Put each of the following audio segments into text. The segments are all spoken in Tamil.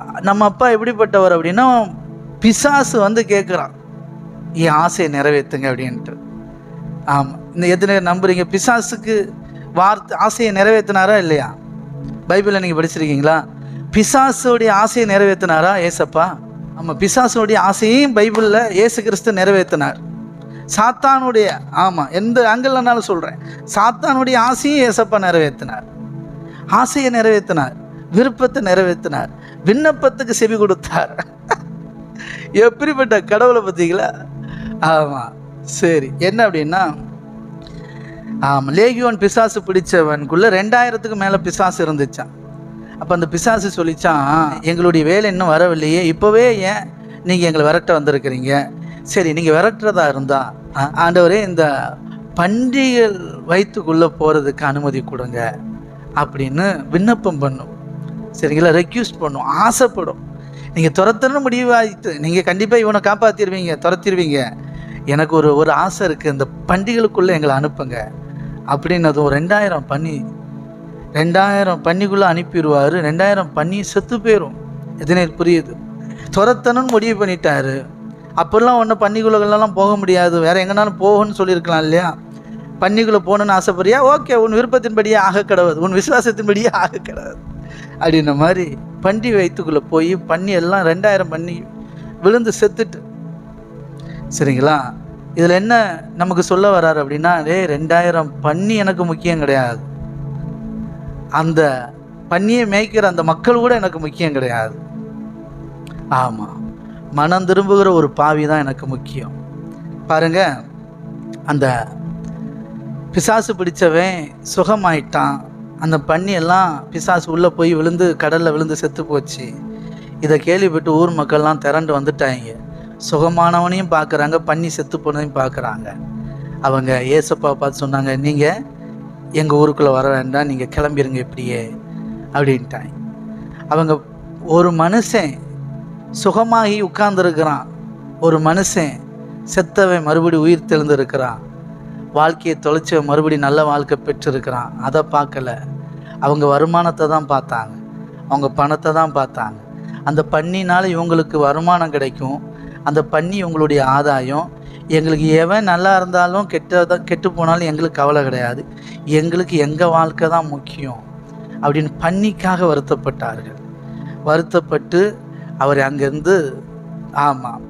நம்ம அப்பா எப்படிப்பட்டவர் அப்படின்னா பிசாசு வந்து கேட்குறான் என் ஆசையை நிறைவேற்றுங்க அப்படின்ட்டு. ஆமாம் இந்த எத்தனை நம்புறீங்க? பிசாசுக்கு வார்த்தை ஆசையை நிறைவேற்றினாரா இல்லையா? பைபிளில் நீங்கள் படிச்சிருக்கீங்களா? பிசாசுடைய ஆசையை நிறைவேற்றினாரா ஏசப்பா? ஆமாம் பிசாசுடைய ஆசையையும் பைபிளில் ஏசு கிறிஸ்து நிறைவேற்றினார். சாத்தானுடைய ஆமாம் எந்த ஆங்கிள்னாலும் சொல்கிறேன் சாத்தானுடைய ஆசையும் ஏசப்பா நிறைவேற்றினார். ஆசையை நிறைவேற்றினார். விருப்பத்தை நிறைவேற்றினார். விண்ணப்பத்துக்கு செவி கொடுத்தார். எப்படிப்பட்ட கடவுளை பார்த்தீங்களா? ஆமாம் சரி. என்ன அப்படின்னா ஆமாம் லேகியோன் பிசாசு பிடிச்சவனுக்குள்ள ரெண்டாயிரத்துக்கு மேலே பிசாசு இருந்துச்சான் அப்போ அந்த பிசாசு சொல்லிச்சான் எங்களுடைய வேலை இன்னும் வரவில்லையே. இப்போவே ஏன் நீங்கள் எங்களை விரட்ட வந்திருக்கிறீங்க? சரி நீங்கள் விரட்டுறதா இருந்தா ஆண்டவரே இந்த பண்டிகைகள் வயிற்றுக்குள்ளே போகிறதுக்கு அனுமதி கொடுங்க. அப்படின்னு விண்ணப்பம் பண்ணும். சரிங்களா? ரெக்யூஸ்ட் பண்ணும் ஆசைப்படும். நீங்கள் துரத்தணும் முடிவாயிட்டு நீங்கள் கண்டிப்பாக இவனை காப்பாற்றிடுவீங்க துரத்திடுவீங்க எனக்கு ஒரு ஒரு ஆசை இருக்குது இந்த பண்டிகளுக்குள்ளே எங்களை அனுப்புங்க. அப்படின்னு அதுவும் ரெண்டாயிரம் பண்ணி ரெண்டாயிரம் பண்ணிக்குள்ளே அனுப்பிடுவார். ரெண்டாயிரம் பண்ணி செத்து போயிடும் எதுனே புரியுது. துரத்தணும்னு முடிவு பண்ணிட்டாரு. அப்போல்லாம் ஒன்றும் பன்னிக்குள்ளெல்லாம் போக முடியாது. வேறு எங்கேனாலும் போகணும்னு சொல்லியிருக்கலாம் இல்லையா? பன்னிக்குள்ளே போகணுன்னு ஆசைப்படுறியா? ஓகே உன் விருப்பத்தின்படியே ஆக கிடவுது உன் விசுவாசத்தின்படியே ஆக கிடவுது அப்படின்ன மாதிரி பண்டி வயிற்றுக்குள்ளே போய் பண்ணி எல்லாம் ரெண்டாயிரம் பண்ணி விழுந்து செத்துட்டு. சரிங்களா? இதில் என்ன நமக்கு சொல்ல வர்றாரு அப்படின்னா டே ரெண்டாயிரம் பண்ணி எனக்கு முக்கியம் கிடையாது. அந்த பன்னியை மேய்க்கிற அந்த மக்கள் கூட எனக்கு முக்கியம் கிடையாது. ஆமாம் மனம் திரும்புகிற ஒரு பாவி தான் எனக்கு முக்கியம். பாருங்க. அந்த பிசாசு பிடிச்சவன் சுகமாயிட்டான். அந்த பண்ணி எல்லாம் பிசாசு உள்ளே போய் விழுந்து கடலில் விழுந்து செத்து போச்சு. இதை கேள்விப்பட்டு ஊர் மக்கள்லாம் திரண்டு வந்துட்டாங்க சுகமானவனையும் பார்க்குறாங்க பன்னி செத்து போனதையும் பார்க்குறாங்க அவங்க ஏசப்பா பார்த்து சொன்னாங்க நீங்கள் எங்கள் ஊருக்குள்ளே வர வேண்டாம் நீங்கள் கிளம்பிருங்க இப்படியே அப்படின்ட்டாங்க அவங்க ஒரு மனுஷன் சுகமாகி உட்கார்ந்துருக்கிறான். ஒரு மனுஷன் செத்தவன் மறுபடி உயிர் தெழுந்திருக்கிறான். வாழ்க்கையை தொலைச்ச மறுபடி நல்ல வாழ்க்கை பெற்றிருக்கிறான். அதை பார்க்கல. அவங்க வருமானத்தை தான் பார்த்தாங்க. அவங்க பணத்தை தான் பார்த்தாங்க. அந்த பண்ணினால் இவங்களுக்கு வருமானம் கிடைக்கும். அந்த பண்ணி இவங்களுடைய ஆதாயம். எங்களுக்கு எவன் நல்லா இருந்தாலும் கெட்டதான் கெட்டு போனாலும் எங்களுக்கு கவலை கிடையாது. எங்களுக்கு எங்கள் வாழ்க்கை தான் முக்கியம். அப்படின்னு பண்ணிக்காக வருத்தப்பட்டார்கள். வருத்தப்பட்டு அவர் அங்கேருந்து ஆமாம்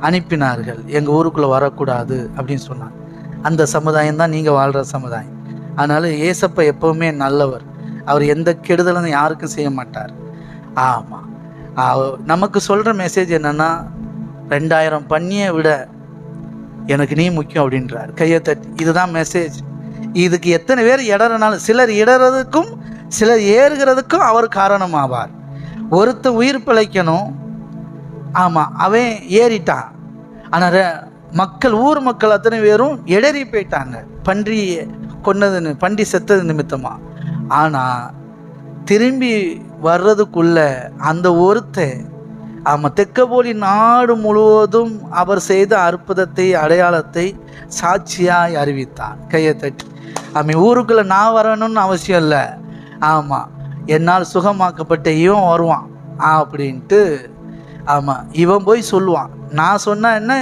அனுப்பினார்கள். எங்கள் ஊருக்குள்ளே வரக்கூடாது அப்படின்னு சொன்னாங்க. அந்த சமுதாயம் தான் நீங்கள் வாழ்கிற சமுதாயம். அதனால் ஏசப்பா எப்போவுமே நல்லவர். அவர் எந்த கெடுதலும் யாருக்கும் செய்ய மாட்டார். ஆமாம் நமக்கு சொல்கிற மெசேஜ் என்னென்னா ரெண்டாயிரம் பண்ணியை விட எனக்கு நீ முக்கியம் அப்படின்றார். கையை தட்டி இதுதான் மெசேஜ் இதுக்கு எத்தனை பேர் இடறனாலும் சிலர் இடறதுக்கும் சிலர் ஏறுகிறதுக்கும் அவர் காரணமாவார். ஒருத்தன் உயிர் பிழைக்கணும். ஆமாம் அவன் ஏறிட்டான். ஆனால் மக்கள் ஊர் மக்கள் அத்தனை பேரும் இடறி போயிட்டாங்க. பன்றி கொன்னதுன்னு பன்றி செத்தது நிமித்தமாக ஆனால் திரும்பி வர்றதுக்குள்ள அந்த ஒருத்தன் ஆமாம் தெக்கபோலி நாடு முழுவதும் அவர் செய்த அற்புதத்தை அடையாளத்தை சாட்சியாய் அறிவித்தான். கையை தட்டி அவன் ஊருக்குள்ளே நான் வரணும்னு அவசியம் இல்லை. ஆமாம் என்னால் சுகமாக்கப்பட்ட இவன் வருவான். அப்படின்ட்டு ஆமாம் இவன் போய் சொல்லுவான். நான் சொன்னால் என்ன?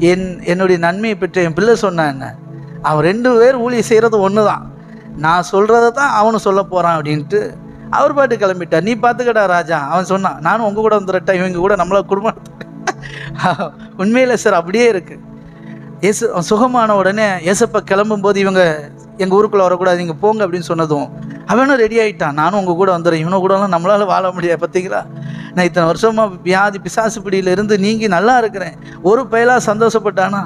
என் என்னுடைய நன்மையை பெற்ற என் பிள்ளை சொன்னான் என்ன? அவன் ரெண்டு பேர் ஊழியம் செய்கிறது ஒன்று தான் நான் சொல்கிறத தான் அவனு சொல்ல போகிறான் அப்படின்ட்டு அவர் பாட்டு கிளம்பிட்டார். நீ பார்த்துக்கடா ராஜா அவன் சொன்னான் நானும் உங்கள் கூட வந்துடட்டா இவங்க கூட நம்மள குடும்பம் உண்மையில் சார் அப்படியே இருக்குது ஏசு அவன் சுகமான உடனே ஏசப்பா கிளம்பும்போது இவங்க எங்கள் ஊருக்குள்ளே வரக்கூடாது இங்கே போங்க அப்படின்னு சொன்னதும் அவனும் ரெடி ஆகிட்டான் நானும் உங்கள் கூட வந்துடுறேன் இவனை கூடலாம் நம்மளால் வாழ முடியாது பார்த்தீங்களா நான் இத்தனை வருஷமாக வியாதி பிசாசு பிடியிலிருந்து நீங்கி நல்லா இருக்கிறேன். ஒரு பயலாக சந்தோஷப்பட்டானா?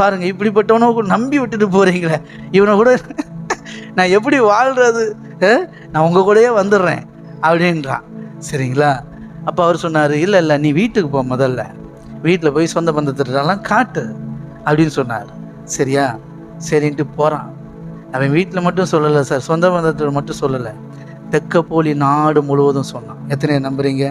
பாருங்கள் இப்படிப்பட்டவனை கூட நம்பி விட்டுட்டு போகிறீங்களே இவனை கூட நான் எப்படி வாழ்கிறது நான் உங்கள் கூடயே வந்துடுறேன் அப்படின்றான். சரிங்களா? அப்போ அவர் சொன்னார் இல்லை இல்லை நீ வீட்டுக்கு போ முதல்ல. வீட்டில் போய் சொந்த பந்தத்திட்டெல்லாம் காட்டு அப்படின்னு சொன்னார். சரியா? சரின்ட்டு போகிறான் அவன் வீட்டில் மட்டும் சொல்லலை சார். சொந்த பந்தத்தில் மட்டும் சொல்லலை. தெக்க போலி நாடு முழுவதும் சொன்னான். எத்தனை நம்புறீங்க?